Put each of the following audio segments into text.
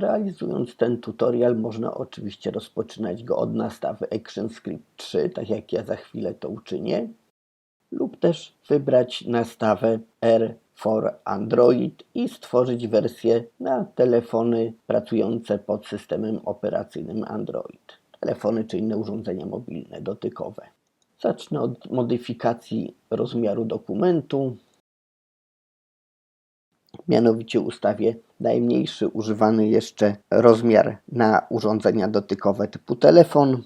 Realizując ten tutorial można oczywiście rozpoczynać go od nastawy ActionScript 3, tak jak ja za chwilę to uczynię, lub też wybrać nastawę R for Android i stworzyć wersję na telefony pracujące pod systemem operacyjnym Android. Telefony czy inne urządzenia mobilne, dotykowe. Zacznę od modyfikacji rozmiaru dokumentu. Mianowicie ustawię najmniejszy używany jeszcze rozmiar na urządzenia dotykowe typu telefon.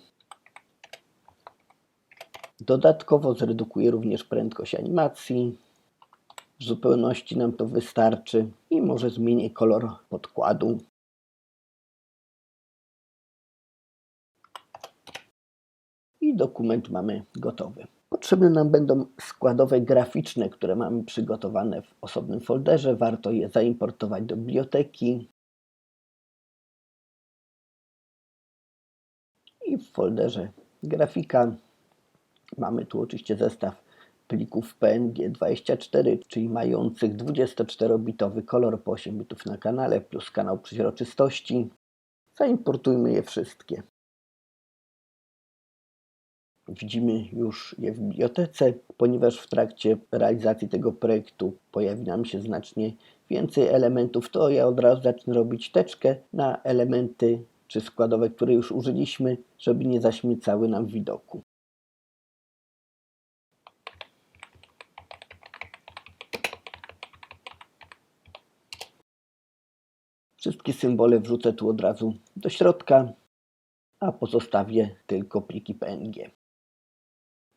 Dodatkowo zredukuję również prędkość animacji. W zupełności nam to wystarczy i może zmienię kolor podkładu. I dokument mamy gotowy. Potrzebne nam będą składowe graficzne, które mamy przygotowane w osobnym folderze. Warto je zaimportować do biblioteki. I w folderze grafika mamy tu oczywiście zestaw plików PNG 24, czyli mających 24-bitowy kolor po 8 bitów na kanale plus kanał przeźroczystości. Zaimportujmy je wszystkie. Widzimy już je w bibliotece, ponieważ w trakcie realizacji tego projektu pojawi nam się znacznie więcej elementów, to ja od razu zacznę robić teczkę na elementy czy składowe, które już użyliśmy, żeby nie zaśmiecały nam widoku. Wszystkie symbole wrzucę tu od razu do środka, a pozostawię tylko pliki PNG.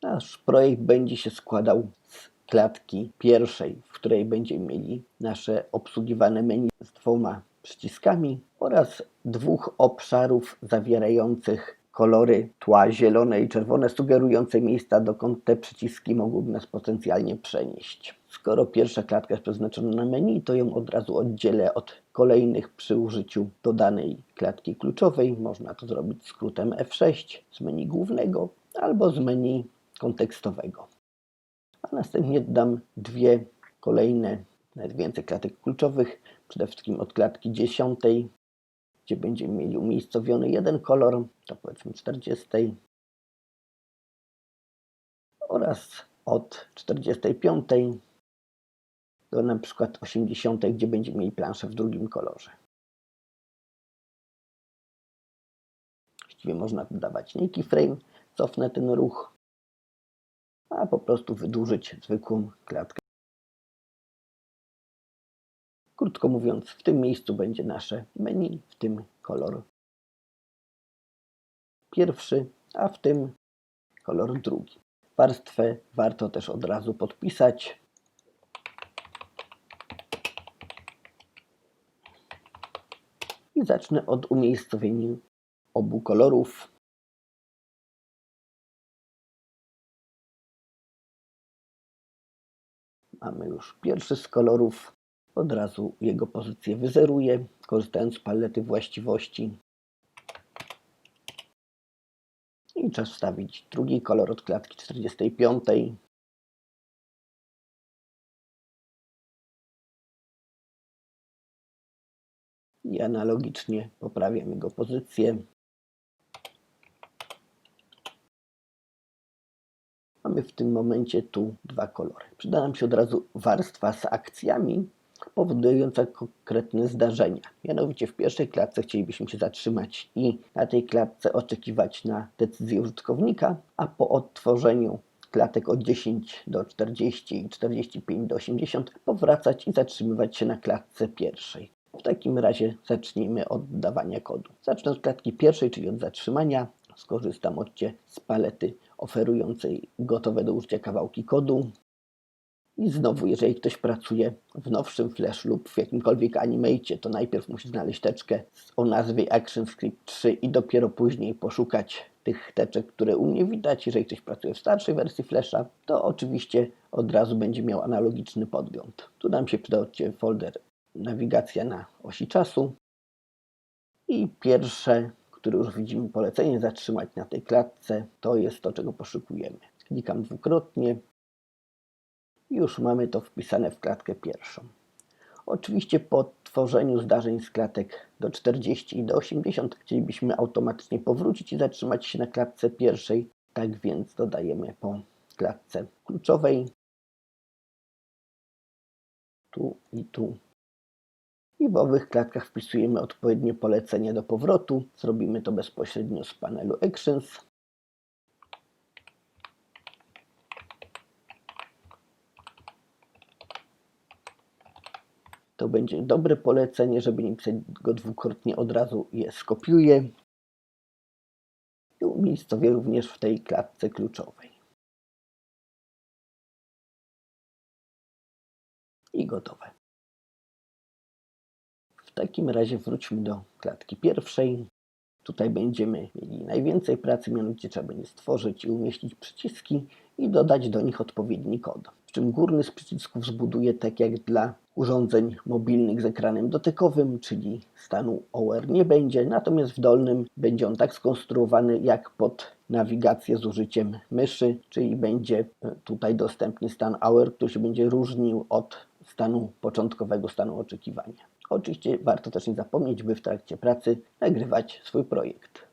Nasz projekt będzie się składał z klatki pierwszej, w której będziemy mieli nasze obsługiwane menu z dwoma przyciskami oraz dwóch obszarów zawierających kolory tła zielone i czerwone, sugerujące miejsca, dokąd te przyciski mogłyby nas potencjalnie przenieść. Skoro pierwsza klatka jest przeznaczona na menu, to ją od razu oddzielę od kolejnych przy użyciu dodanej klatki kluczowej. Można to zrobić skrótem F6 z menu głównego albo z menu kontekstowego. A następnie dodam dwie kolejne, nawet więcej klatek kluczowych, przede wszystkim od klatki dziesiątej, gdzie będziemy mieli umiejscowiony jeden kolor, to powiedzmy 40, oraz od 45 do na przykład 80, gdzie będziemy mieli planszę w drugim kolorze. Właściwie można dodawać nie keyframe, cofnę ten ruch, a po prostu wydłużyć zwykłą klatkę. Krótko mówiąc, w tym miejscu będzie nasze menu, w tym kolor pierwszy, a w tym kolor drugi. Warstwę warto też od razu podpisać. I zacznę od umiejscowienia obu kolorów. Mamy już pierwszy z kolorów. Od razu jego pozycję wyzeruję, korzystając z palety właściwości. I czas wstawić drugi kolor od klatki 45. I analogicznie poprawiam jego pozycję. Mamy w tym momencie tu dwa kolory. Przyda nam się od razu warstwa z akcjami, powodująca konkretne zdarzenia. Mianowicie w pierwszej klatce chcielibyśmy się zatrzymać i na tej klatce oczekiwać na decyzję użytkownika, a po odtworzeniu klatek od 10 do 40 i 45 do 80 powracać i zatrzymywać się na klatce pierwszej. W takim razie zacznijmy od dawania kodu. Zacznę od klatki pierwszej, czyli od zatrzymania. Skorzystam odcie z palety oferującej gotowe do użycia kawałki kodu. I znowu, jeżeli ktoś pracuje w nowszym Flash lub w jakimkolwiek animacie, to najpierw musi znaleźć teczkę o nazwie ActionScript 3 i dopiero później poszukać tych teczek, które u mnie widać. Jeżeli ktoś pracuje w starszej wersji Flasha, to oczywiście od razu będzie miał analogiczny podgląd. Tu nam się przyda folder nawigacja na osi czasu i pierwsze, które już widzimy polecenie zatrzymać na tej klatce, to jest to, czego poszukujemy. Klikam dwukrotnie, już mamy to wpisane w klatkę pierwszą. Oczywiście pod tworzeniu zdarzeń z klatek do 40 i do 80 chcielibyśmy automatycznie powrócić i zatrzymać się na klatce pierwszej. Tak więc dodajemy po klatce kluczowej tu i tu. I w owych klatkach wpisujemy odpowiednie polecenie do powrotu. Zrobimy to bezpośrednio z panelu Actions. To będzie dobre polecenie, żeby nie pisać go dwukrotnie, od razu je skopiuję i umiejscowię również w tej klatce kluczowej. I gotowe. W takim razie wróćmy do klatki pierwszej. Tutaj będziemy mieli najwięcej pracy, mianowicie trzeba będzie stworzyć i umieścić przyciski i dodać do nich odpowiedni kod. Przy czym górny z przycisków zbuduję tak jak dla urządzeń mobilnych z ekranem dotykowym, czyli stanu OR nie będzie, natomiast w dolnym będzie on tak skonstruowany jak pod nawigację z użyciem myszy, czyli będzie e, tutaj dostępny stan OR, który się będzie różnił od stanu początkowego stanu oczekiwania. Oczywiście warto też nie zapomnieć, by w trakcie pracy nagrywać swój projekt.